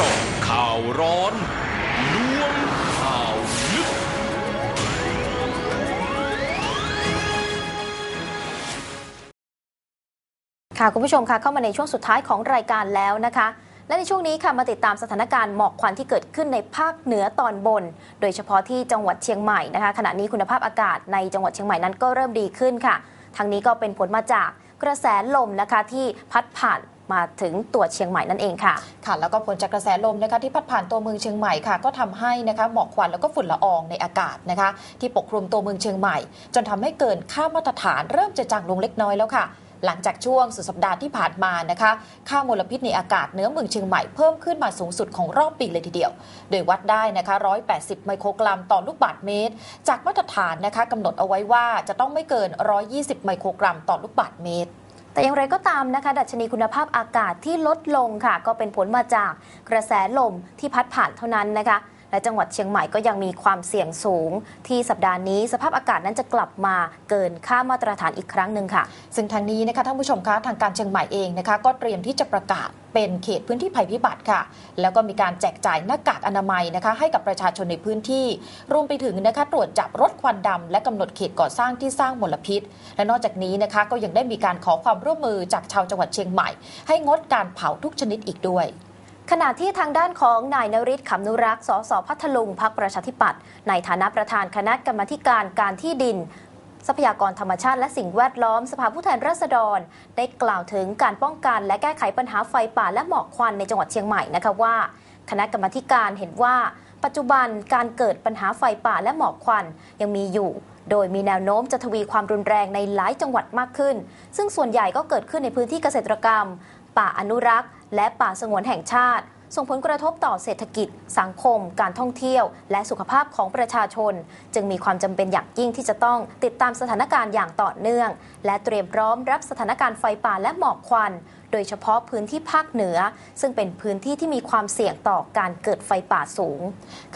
จาะข่าวร้อนล้วงข่าวลึก ค่ะคุณผู้ชมค่ะเข้ามาในช่วงสุดท้ายของรายการแล้วนะคะ และในช่วงนี้ค่ะมาติดตามสถานการณ์หมอกควันที่เกิดขึ้นในภาคเหนือตอนบน โดยเฉพาะที่จังหวัดเชียงใหม่นะคะ ขณะนี้คุณภาพอากาศในจังหวัดเชียงใหม่นั้นก็เริ่มดีขึ้นค่ะทางนี้ก็เป็นผลมาจากกระแสลมนะคะที่พัดผ่าน มาถึงตัวเชียงใหม่นั่นเองค่ะค่ะแล้วก็ผลจากกระแสลมนะคะที่พัดผ่านตัวเมืองเชียงใหม่ค่ะ ก็ทำให้นะคะหมอกควันแล้วก็ฝุ่นละอองในอากาศนะคะ ที่ปกคลุมตัวเมืองเชียงใหม่ จนทำให้เกินค่ามาตรฐานเริ่มจะจางลงเล็กน้อยแล้วค่ะหลังจากช่วงสุดสัปดาห์ที่ผ่านมานะคะ ค่ามลพิษในอากาศเนื้อเมืองเชียงใหม่เพิ่มขึ้นมาสูงสุดของรอบปีเลยทีเดียว โดยวัดได้นะคะ 180 ไมโครกรัมต่อลูกบาศก์เมตร จากมาตรฐานนะคะกำหนดเอาไว้ว่าจะต้องไม่เกิน 120 ไมโครกรัมต่อลูกบาศก์เมตร แต่อย่างไรก็ตามนะคะ ดัชนีคุณภาพอากาศที่ลดลงค่ะ ก็เป็นผลมาจากกระแสลมที่พัดผ่านเท่านั้นนะคะ และจังหวัดเชียงใหม่ก็ยังมีความเสี่ยงสูง ที่สัปดาห์นี้สภาพอากาศนั้นจะกลับมาเกินค่ามาตรฐานอีกครั้งหนึ่งค่ะ ซึ่งทางนี้นะคะท่านผู้ชมคะทางการเชียงใหม่เองนะคะก็เตรียมที่จะประกาศเป็นเขตพื้นที่ภัยพิบัติค่ะ แล้วก็มีการแจกจ่ายหน้ากากอนามัยนะคะ ให้กับประชาชนในพื้นที่ รวมไปถึงนะคะตรวจจับรถควันดำและกำหนดเขตก่อสร้างที่สร้างมลพิษ และนอกจากนี้นะคะก็ยังได้มีการขอความร่วมมือจากชาวจังหวัดเชียงใหม่ ให้งดการเผาทุกชนิดอีกด้วย ขณะที่ทางด้านของนายนริศขำนุรักษ์สสพัทลุงพักประชาธิปัตย์ในฐานะประธานคณะกรรมการการที่ดิน ทรัพยากรธรรมชาติและสิ่งแวดล้อม สภาผู้แทนราษฎร ได้กล่าวถึงการป้องกันและแก้ไขปัญหาไฟป่าและหมอกควันในจังหวัดเชียงใหม่นะคะว่า คณะกรรมการเห็นว่า ปัจจุบันการเกิดปัญหาไฟป่าและหมอกควันยังมีอยู่โดยมีแนวโน้มจะทวีความรุนแรงในหลายจังหวัดมากขึ้น ซึ่งส่วนใหญ่ก็เกิดขึ้นในพื้นที่เกษตรกรรม ป่าอนุรักษ์ และป่าสงวนแห่งชาติ ส่งผลกระทบต่อเศรษฐกิจ สังคม การท่องเที่ยว และสุขภาพของประชาชน จึงมีความจำเป็นอย่างยิ่งที่จะต้องติดตามสถานการณ์อย่างต่อเนื่อง และเตรียมพร้อมรับสถานการณ์ไฟป่าและหมอกควัน โดยเฉพาะพื้นที่ภาคเหนือ ซึ่งเป็นพื้นที่ที่มีความเสี่ยงต่อการเกิดไฟป่าสูง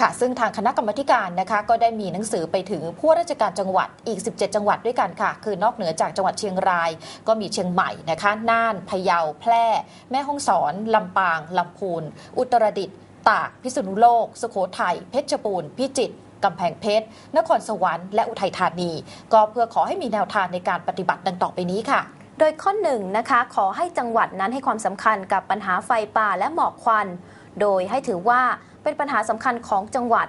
ค่ะ ซึ่งทางคณะกรรมการนะคะก็ได้มีหนังสือไปถึงผู้ราชการจังหวัดอีก 17 จังหวัดด้วยกันค่ะ คือนอกเหนือจากจังหวัดเชียงราย ก็มีเชียงใหม่นะคะน่านพะเยาแพร่ แม่ฮ่องสอนลำปางลำพูน อุตรดิตถ์ตาก พิษณุโลก สุโขทัยเพชรบูรณ์พิจิตรกำแพงเพชร นครสวรรค์ และอุทัยธานี ก็เพื่อขอให้มีแนวทางในการปฏิบัติดังต่อไปนี้ค่ะ โดยข้อหนึ่งนะคะขอให้จังหวัดนั้นให้ความสำคัญกับปัญหาไฟป่าและหมอกควัน โดยให้ถือว่าเป็นปัญหาสำคัญของจังหวัด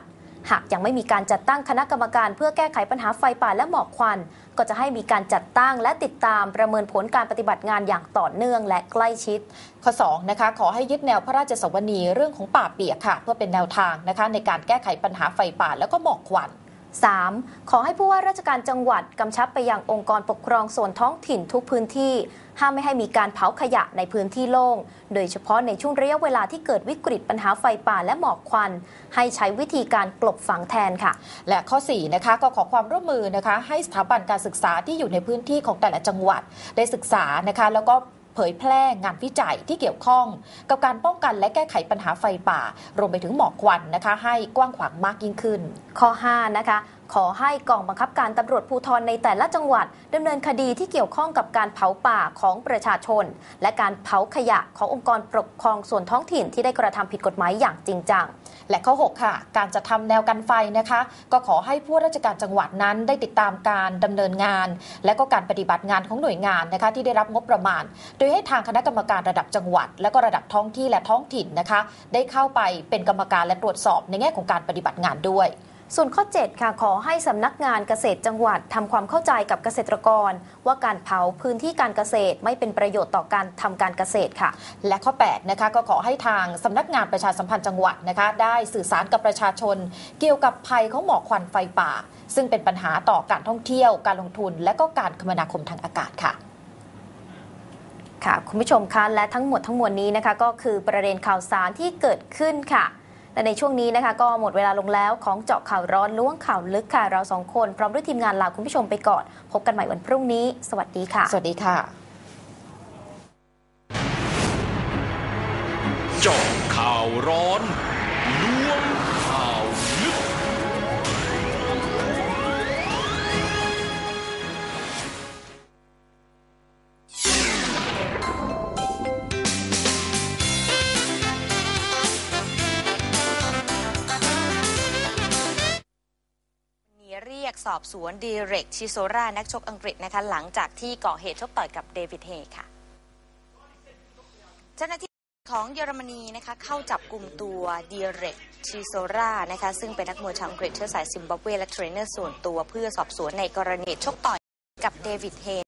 หากยังไม่มีการจัดตั้งคณะกรรมการ เพื่อแก้ไขปัญหาไฟป่าและหมอกควัน ก็จะให้มีการจัดตั้งและติดตามประเมินผลการปฏิบัติงานอย่างต่อเนื่องและใกล้ชิด ข้อ2นะคะขอให้ยึดแนวพระราชสวนีเรื่องของป่าเปียกค่ะ เพื่อเป็นแนวทางนะคะในการแก้ไขปัญหาไฟป่าแล้วก็หมอกควัน 3. ขอให้ผู้ว่าราชการจังหวัดกำชับไปยังองค์กรปกครองส่วนท้องถิ่นทุกพื้นที่ ห้ามไม่ให้มีการเผาขยะในพื้นที่โล่ง โดยเฉพาะในช่วงระยะเวลาที่เกิดวิกฤตปัญหาไฟป่าและหมอกควัน ให้ใช้วิธีการกลบฝังแทนค่ะ และข้อ4นะคะก็ขอความร่วมมือนะคะ ให้สถาบันการศึกษาที่อยู่ในพื้นที่ของแต่ละจังหวัดได้ศึกษานะคะ แล้วก็ ผยแพร่งานวิจัยที่เกี่ยวข้อง กับการป้องกันและแก้ไขปัญหาไฟป่า รวมไปถึงหมอกควันนะคะ ให้กว้างขวางมากยิ่งขึ้น ข้อ 5 นะคะ ขอให้กองบังคับการตำรวจภูธรในแต่ละจังหวัดดำเนินคดีที่เกี่ยวข้องกับการเผาป่าของประชาชน และการเผาขยะขององค์กรปกครองส่วนท้องถิ่นที่ได้กระทำผิดกฎหมายอย่างจริงจังและข้อ 6 ค่ะ การจะทำแนวกันไฟนะคะ ก็ขอให้ผู้ราชการจังหวัดนั้นได้ติดตามการดำเนินงาน และก็การปฏิบัติงานของหน่วยงานนะคะ ที่ได้รับงบประมาณ โดยให้ทางคณะกรรมการระดับจังหวัด และก็ระดับท้องที่และท้องถิ่นนะคะ ได้เข้าไปเป็นกรรมการและตรวจสอบในแง่ของการปฏิบัติงานด้วย ส่วนข้อ 7 ค่ะขอให้สำนักงานเกษตรจังหวัดทำความเข้าใจกับเกษตรกร ว่าการเผาพื้นที่การเกษตรไม่เป็นประโยชน์ต่อการทำการเกษตรค่ะ และข้อ 8 นะคะก็ขอให้ทางสำนักงานประชาสัมพันธ์จังหวัดนะคะ ได้สื่อสารกับประชาชน เกี่ยวกับภัยของหมอกควันไฟป่า ซึ่งเป็นปัญหาต่อการท่องเที่ยว การลงทุน และก็การคมนาคมทางอากาศค่ะค่ะคุณผู้ชมคะและทั้งหมดทั้งมวลนี้นะคะ ก็คือประเด็นข่าวสารที่เกิดขึ้นค่ะ และในช่วงนี้นะคะก็หมดเวลาลงแล้วของเจาะข่าวร้อนล้วงข่าวลึกค่ะ เราสองคนพร้อมด้วยทีมงานลาคุณผู้ชมไปก่อน พบกันใหม่วันพรุ่งนี้ สวัสดีค่ะ สวัสดีค่ะ เจาะข่าวร้อนล้วงข่าวลึก ยกสอบสวนดีเรกชิโซรานักชกอังกฤษนะคะหลังจากที่ก่อเหตุชกต่อยกับเดวิดเฮย์ค่ะเจ้าหน้าที่ของเยอรมนีนะคะเข้าจับกลุ่มตัวดีเรกชิโซรานะคะซึ่งเป็นนักมวยชาวอังกฤษเชื้อสายซิมบับเวและเทรนเนอร์ส่วนตัวเพื่อสอบสวนในกรณีชกต่อยกับเดวิดเฮย์